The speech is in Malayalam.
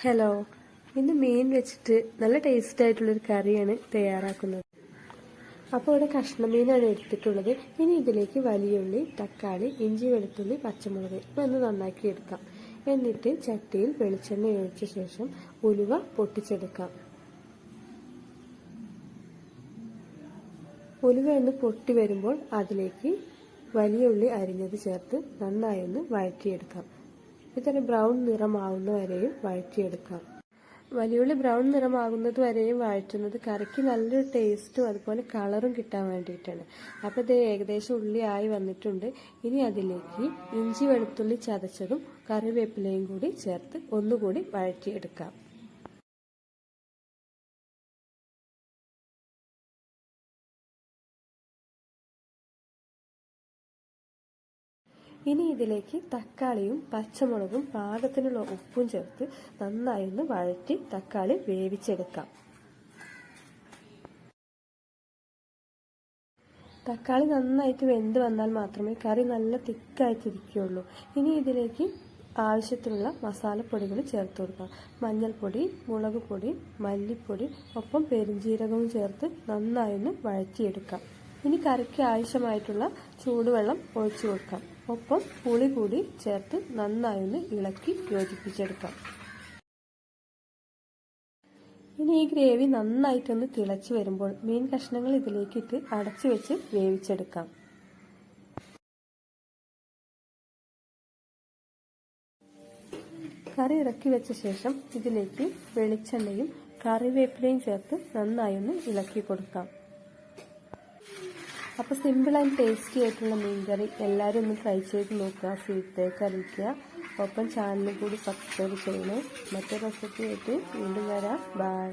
ഹലോ ഇന്ന് മീൻ വെച്ചിട്ട് നല്ല ടേസ്റ്റ് ആയിട്ടുള്ളൊരു കറിയാണ് തയ്യാറാക്കുന്നത്. അപ്പോൾ ഇവിടെ കഷ്ണമീനാണ് എടുത്തിട്ടുള്ളത്. ഇനി ഇതിലേക്ക് വലിയുള്ളി തക്കാളി ഇഞ്ചി വെളുത്തുള്ളി പച്ചമുളക് ഇതൊന്ന് നന്നാക്കി എടുക്കാം. എന്നിട്ട് ചട്ടിയിൽ വെളിച്ചെണ്ണ ഒഴിച്ച ശേഷം ഉലുവ പൊട്ടിച്ചെടുക്കാം. ഉലുവ ഒന്ന് പൊട്ടി വരുമ്പോൾ അതിലേക്ക് വലിയ ഉള്ളി അരിഞ്ഞത് ചേർത്ത് നന്നായി ഒന്ന് വഴറ്റിയെടുക്കാം. ഇതൊരു ബ്രൗൺ നിറമാവുന്ന വരെയും വഴറ്റിയെടുക്കാം. വലിയുള്ളി ബ്രൗൺ നിറമാകുന്നത് വരെയും വഴറ്റുന്നത് കറിക്ക് നല്ലൊരു ടേസ്റ്റും അതുപോലെ കളറും കിട്ടാൻ വേണ്ടിയിട്ടാണ്. അപ്പോൾ ഇത് ഏകദേശം ഉള്ളി ആയി വന്നിട്ടുണ്ട്. ഇനി അതിലേക്ക് ഇഞ്ചി വെളുത്തുള്ളി ചതച്ചതും കറിവേപ്പിലയും കൂടി ചേർത്ത് ഒന്നുകൂടി വഴറ്റിയെടുക്കാം. ഇനി ഇതിലേക്ക് തക്കാളിയും പച്ചമുളകും പാകത്തിനുള്ള ഉപ്പും ചേർത്ത് നന്നായി ഒന്ന് വഴറ്റി തക്കാളി വേവിച്ചെടുക്കാം. തക്കാളി നന്നായിട്ട് വെന്ത് വന്നാൽ മാത്രമേ കറി നല്ല തിക്കായിട്ടിരിക്കുകയുള്ളൂ. ഇനി ഇതിലേക്ക് ആവശ്യത്തിനുള്ള മസാലപ്പൊടികൾ ചേർത്ത് കൊടുക്കാം. മഞ്ഞൾപ്പൊടി മുളക് പൊടി മല്ലിപ്പൊടി ഒപ്പം പെരുംജീരകവും ചേർത്ത് നന്നായി ഒന്ന് വഴറ്റിയെടുക്കാം. ഇനി കറിക്ക് ആവശ്യമായിട്ടുള്ള ചൂടുവെള്ളം ഒഴിച്ചു കൊടുക്കാം. ഒപ്പം പുളി കൂടി ചേർത്ത് നന്നായി ഒന്ന് ഇളക്കി യോജിപ്പിച്ചെടുക്കാം. ഇനി ഈ ഗ്രേവി നന്നായിട്ടൊന്ന് തിളച്ചു വരുമ്പോൾ മീൻ കഷ്ണങ്ങൾ ഇതിലേക്ക് ഇട്ട് അടച്ചു വെച്ച് വേവിച്ചെടുക്കാം. കറി ഇറക്കി വെച്ച ശേഷം ഇതിലേക്ക് വെളിച്ചെണ്ണയും കറിവേപ്പിലയും ചേർത്ത് നന്നായി ഒന്ന് ഇളക്കി കൊടുക്കാം. അപ്പോൾ സിമ്പിൾ ആൻഡ് ടേസ്റ്റി ആയിട്ടുള്ള മീൻകറി എല്ലാവരും ഒന്ന് ട്രൈ ചെയ്ത് നോക്കുക ഫീഡ്ബാക്ക് അറിയിക്കുക. ഒപ്പം ചാനലും കൂടി സബ്സ്ക്രൈബ് ചെയ്യണേ. മറ്റേ റെസിപ്പി ആയിട്ട് വീണ്ടും വരാം. ബൈ